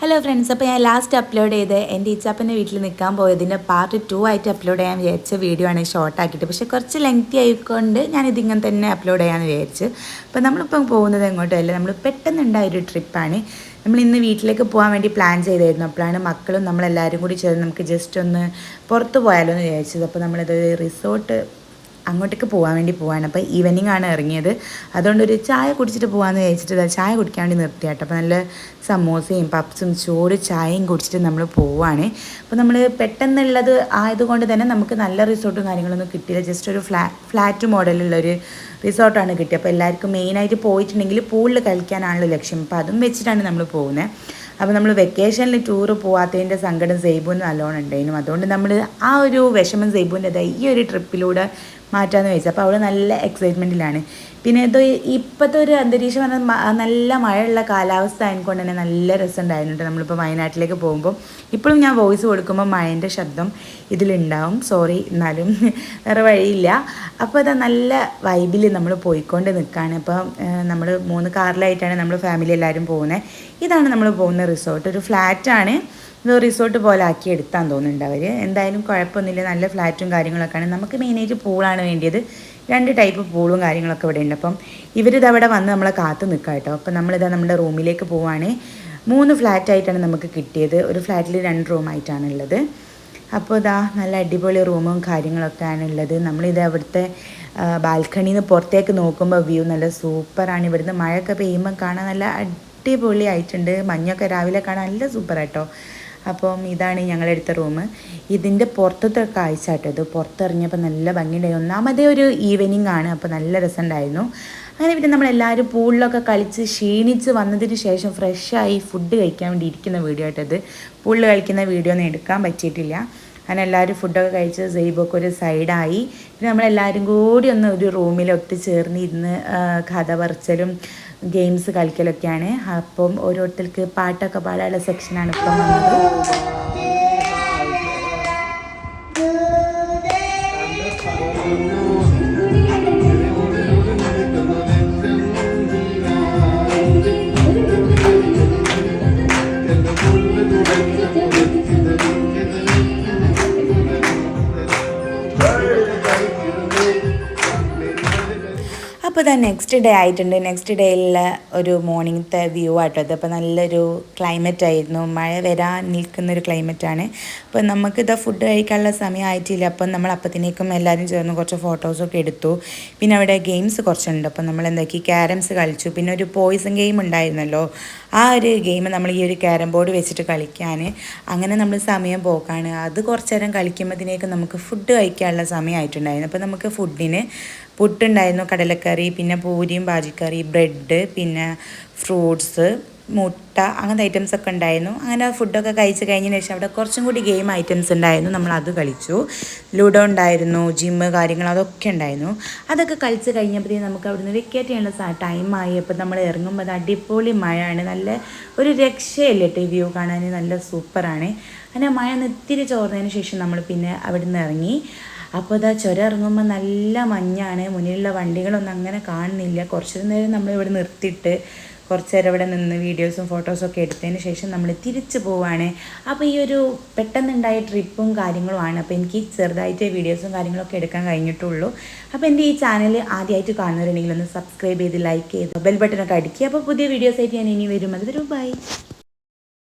Hello friends അപ്പോൾ ഞാൻ last upload ചെയ്ത് എന്റെ ഈച്ചാപ്പന്റെ വീട്ടിൽ നിൽക്കാൻ പോയതിന്റെ പാർട്ട് ടു ആയിട്ട് അപ്ലോഡ് ചെയ്യാൻ വിചാരിച്ച വീഡിയോ ആണ് ഷോർട്ട് ആക്കിയിട്ട്. പക്ഷേ കുറച്ച് ലെങ്തി ആയിക്കൊണ്ട് ഞാനിതിങ്ങനെ തന്നെ അപ്ലോഡ് ചെയ്യാൻ വിചാരിച്ചു. അപ്പോൾ നമ്മളിപ്പം പോകുന്നത് എങ്ങോട്ടല്ല നമ്മൾ പെട്ടെന്നുണ്ടായ ഒരു ട്രിപ്പാണ് നമ്മൾ ഇന്ന് വീട്ടിലേക്ക് പോകാൻ വേണ്ടി പ്ലാൻ ചെയ്തായിരുന്നു. അപ്പോഴാണ് മക്കളും നമ്മളെല്ലാവരും കൂടി ചേർന്ന് നമുക്ക് ജസ്റ്റ് ഒന്ന് പുറത്ത് പോയാലോ എന്ന് വിചാരിച്ചത്. അപ്പോൾ നമ്മളിത് റിസോർട്ട് അങ്ങോട്ടേക്ക് പോകാൻ വേണ്ടി പോവാണ്. അപ്പോൾ ഈവനിങ് ആണ് ഇറങ്ങിയത്. അതുകൊണ്ട് ഒരു ചായ കുടിച്ചിട്ട് പോകാമെന്ന് വിചാരിച്ചിട്ട് ചായ കുടിക്കാൻ വേണ്ടി നിർത്തിയാട്ടോ. അപ്പോൾ നല്ല സമോസയും പപ്സും ചോറ് ചായയും കുടിച്ചിട്ട് നമ്മൾ പോവാണ്. അപ്പോൾ നമ്മൾ പെട്ടെന്നുള്ളത് ആയതുകൊണ്ട് തന്നെ നമുക്ക് നല്ല റിസോർട്ടും കാര്യങ്ങളൊന്നും കിട്ടിയില്ല. ജസ്റ്റ് ഒരു ഫ്ലാ ഫ്ലാറ്റ് മോഡലുള്ളൊരു റിസോർട്ടാണ് കിട്ടിയത് അപ്പോൾ എല്ലാവർക്കും മെയിനായിട്ട് പോയിട്ടുണ്ടെങ്കിൽ പൂളിൽ കളിക്കാനാണല്ലോ ലക്ഷ്യം. അപ്പോൾ അതും വെച്ചിട്ടാണ് നമ്മൾ പോകുന്നത് അപ്പോൾ നമ്മൾ വെക്കേഷനിൽ ടൂർ പോവാത്തതിന്റെ സങ്കടം സെയ്ബുവിന് നല്ലോണം ഉണ്ടായിരുന്നു. അതുകൊണ്ട് നമ്മൾ ആ ഒരു വിഷമം സെയ്ബുവിന്റെതായി ഈ ഒരു ട്രിപ്പിലൂടെ മാറ്റാമെന്ന് ചോദിച്ചു അപ്പോൾ അവൾ നല്ല എക്സൈറ്റ്മെന്റിലാണ് പിന്നെ ഇത് ഇപ്പോഴത്തെ ഒരു അന്തരീക്ഷം പറഞ്ഞാൽ നല്ല മഴയുള്ള കാലാവസ്ഥ ആയതുകൊണ്ട് തന്നെ നല്ല രസം ഉണ്ടായിരുന്നു നമ്മളിപ്പോൾ വയനാട്ടിലേക്ക് പോകുമ്പോൾ ഇപ്പോഴും ഞാൻ വോയിസ് കൊടുക്കുമ്പോൾ മഴന്റെ ശബ്ദം ഇതിലുണ്ടാവും. സോറി എന്നാലും വേറെ വഴിയില്ല. അപ്പോൾ അത് നല്ല വൈബിൽ നമ്മൾ പോയിക്കൊണ്ട് നിൽക്കുകയാണ് അപ്പോൾ നമ്മൾ മൂന്ന് കാറിലായിട്ടാണ് നമ്മൾ ഫാമിലി എല്ലാവരും പോകുന്നത് ഇതാണ് നമ്മൾ പോകുന്ന റിസോർട്ട് ഒരു ഫ്ലാറ്റാണ് ഇത് റിസോർട്ട് പോലെ ആക്കി എടുത്താൻ തോന്നുന്നുണ്ട് അവർ എന്തായാലും കുഴപ്പമൊന്നുമില്ല. നല്ല ഫ്ലാറ്റും കാര്യങ്ങളൊക്കെയാണ്. നമുക്ക് മെയിനായിട്ട് പൂളാണ് വേണ്ടിയത്. രണ്ട് ടൈപ്പ് പൂളും കാര്യങ്ങളൊക്കെ ഇവിടെ ഉണ്ട് അപ്പം ഇവരിത് അവിടെ വന്ന് നമ്മളെ കാത്ത് നിൽക്കാം കേട്ടോ. അപ്പം നമ്മളിതാ നമ്മുടെ റൂമിലേക്ക് പോവുകയാണ് മൂന്ന് ഫ്ലാറ്റായിട്ടാണ് നമുക്ക് കിട്ടിയത്. ഒരു ഫ്ലാറ്റിൽ രണ്ട് റൂമായിട്ടാണ് ഉള്ളത്. അപ്പോൾ ഇതാ നല്ല അടിപൊളി റൂമും കാര്യങ്ങളൊക്കെയാണ് ഉള്ളത്. നമ്മളിത് അവിടുത്തെ ബാൽക്കണിയിൽ നിന്ന് പുറത്തേക്ക് നോക്കുമ്പോൾ വ്യൂ നല്ല സൂപ്പറാണ്. ഇവിടുന്ന് മഴയൊക്കെ പെയ്യുമ്പോൾ കാണാൻ നല്ല അടിപൊളി ആയിട്ടുണ്ട് മഞ്ഞൊക്കെ രാവിലെ കാണാൻ നല്ല സൂപ്പർ കേട്ടോ. അപ്പം ഇതാണ് ഞങ്ങളുടെ അടുത്ത റൂം. ഇതിന്റെ പുറത്തത്തെ കാഴ്ച ഇത്. പുറത്തിറങ്ങിയപ്പോൾ നല്ല ഭംഗിയുണ്ടായി. ഒന്നാമതേ ഒരു ഈവനിങ് ആണ് അപ്പോൾ നല്ല രസമുണ്ടായിരുന്നു. അങ്ങനെ പിന്നെ നമ്മളെല്ലാവരും പൂളിലൊക്കെ കളിച്ച് ക്ഷീണിച്ച് വന്നതിന് ശേഷം ഫ്രഷായി ഫുഡ് കഴിക്കാൻ വേണ്ടി ഇരിക്കുന്ന വീഡിയോ ആയിട്ടത് പൂളിൽ കളിക്കുന്ന വീഡിയോ ഒന്നും എടുക്കാൻ പറ്റിയിട്ടില്ല. അങ്ങനെ എല്ലാവരും ഫുഡൊക്കെ കഴിച്ച് സെയ്ബൊക്കെ ഒരു സൈഡായി പിന്നെ നമ്മളെല്ലാവരും കൂടി ഒന്ന് ഒരു റൂമിൽ ഒത്തുചേർന്ന് ഇരുന്ന് കഥ പറിച്ചലും ഗെയിംസ് കളിക്കലൊക്കെയാണ്. അപ്പം ഓരോരുത്തർക്ക് പാട്ടൊക്കെ പാടാനുള്ള സെക്ഷനാണ് ഇപ്പം വന്നത്. അപ്പോൾ ഇതാ നെക്സ്റ്റ് ഡേ ആയിട്ടുണ്ട്. നെക്സ്റ്റ് ഡേയിലുള്ള ഒരു മോർണിംഗത്തെ വ്യൂ ആട്ടോ ഇത്. അപ്പോൾ നല്ലൊരു ക്ലൈമറ്റ് ആയിരുന്നു. മഴ വരാൻ നിൽക്കുന്ന ഒരു ക്ലൈമറ്റാണ് അപ്പോൾ നമുക്ക് ഇതാ ഫുഡ് കഴിക്കാനുള്ള സമയം ആയിട്ടില്ല. അപ്പം നമ്മൾ അപ്പത്തിനേക്കും എല്ലാവരും ചേർന്ന് കുറച്ച് ഫോട്ടോസൊക്കെ എടുത്തു. പിന്നെ അവിടെ ഗെയിംസ് കുറച്ചുണ്ട്. അപ്പം നമ്മൾ എന്താക്കി? ക്യാരംസ് കളിച്ചു. പിന്നെ ഒരു പോയിസൺ ഗെയിം ഉണ്ടായിരുന്നല്ലോ. ആ ഒരു ഗെയിം നമ്മൾ ഈ ഒരു ക്യാരം ബോർഡ് വെച്ചിട്ട് കളിക്കാൻ. അങ്ങനെ നമ്മൾ സമയം പോക്കാണ്. അത് കുറച്ച് നേരം കളിക്കുമ്പോഴത്തേക്കും നമുക്ക് ഫുഡ് കഴിക്കാനുള്ള സമയമായിട്ടുണ്ടായിരുന്നു അപ്പോൾ നമുക്ക് ഫുഡിന് പുട്ടുണ്ടായിരുന്നു കടലക്കറി പിന്നെ പൂരിയും ബാജിക്കറി ബ്രെഡ് പിന്നെ ഫ്രൂട്ട്സ് മുട്ട അങ്ങനത്തെ ഐറ്റംസ് ഒക്കെ ഉണ്ടായിരുന്നു. അങ്ങനെ ഫുഡൊക്കെ കഴിച്ച് കഴിഞ്ഞതിന് ശേഷം അവിടെ കുറച്ചും കൂടി ഗെയിം ഐറ്റംസ് ഉണ്ടായിരുന്നു. നമ്മൾ അത് കളിച്ചു ലുഡോ ഉണ്ടായിരുന്നു ജിമ്മ് കാര്യങ്ങൾ അതൊക്കെ ഉണ്ടായിരുന്നു. അതൊക്കെ കളിച്ച് കഴിഞ്ഞപ്പോഴത്തേക്കും നമുക്ക് അവിടുന്ന് വെക്കേറ്റ് ചെയ്യാനുള്ള ടൈമായി അപ്പോൾ നമ്മൾ ഇറങ്ങുമ്പോൾ അത് അടിപൊളി മഴയാണ്. നല്ല ഒരു രക്ഷയല്ലേ കേട്ടോ ഈ വ്യൂ കാണാൻ. നല്ല സൂപ്പറാണ് അങ്ങനെ മഴ നിത്തിരി ചോർന്നതിന് ശേഷം നമ്മൾ പിന്നെ അവിടുന്ന് ഇറങ്ങി. അപ്പോൾ ഇതാ ചുരം ഇറങ്ങുമ്പോൾ നല്ല മഞ്ഞാണ് മുന്നിലുള്ള വണ്ടികളൊന്നും അങ്ങനെ കാണുന്നില്ല. കുറച്ച് നേരം നമ്മൾ ഇവിടെ നിർത്തിയിട്ട് കുറച്ച് നേരം ഇവിടെ നിന്ന് വീഡിയോസും ഫോട്ടോസും ഒക്കെ എടുത്തതിന് ശേഷം നമ്മൾ തിരിച്ചു പോവുകയാണ് അപ്പോൾ ഈ ഒരു പെട്ടെന്നുണ്ടായ ട്രിപ്പും കാര്യങ്ങളുമാണ് അപ്പോൾ എനിക്ക് ചെറുതായിട്ട് വീഡിയോസും കാര്യങ്ങളൊക്കെ എടുക്കാൻ കഴിഞ്ഞിട്ടുള്ളൂ. അപ്പോൾ എന്റെ ഈ ചാനൽ ആദ്യമായിട്ട് കാണുന്നവരുണ്ടെങ്കിൽ ഒന്ന് സബ്സ്ക്രൈബ് ചെയ്ത് ലൈക്ക് ചെയ്ത് ബെൽ ബട്ടനൊക്കെ അടിക്കുക. അപ്പോൾ പുതിയ വീഡിയോസായിട്ട് ഞാൻ ഇനി വരും. അത് വരും ബൈ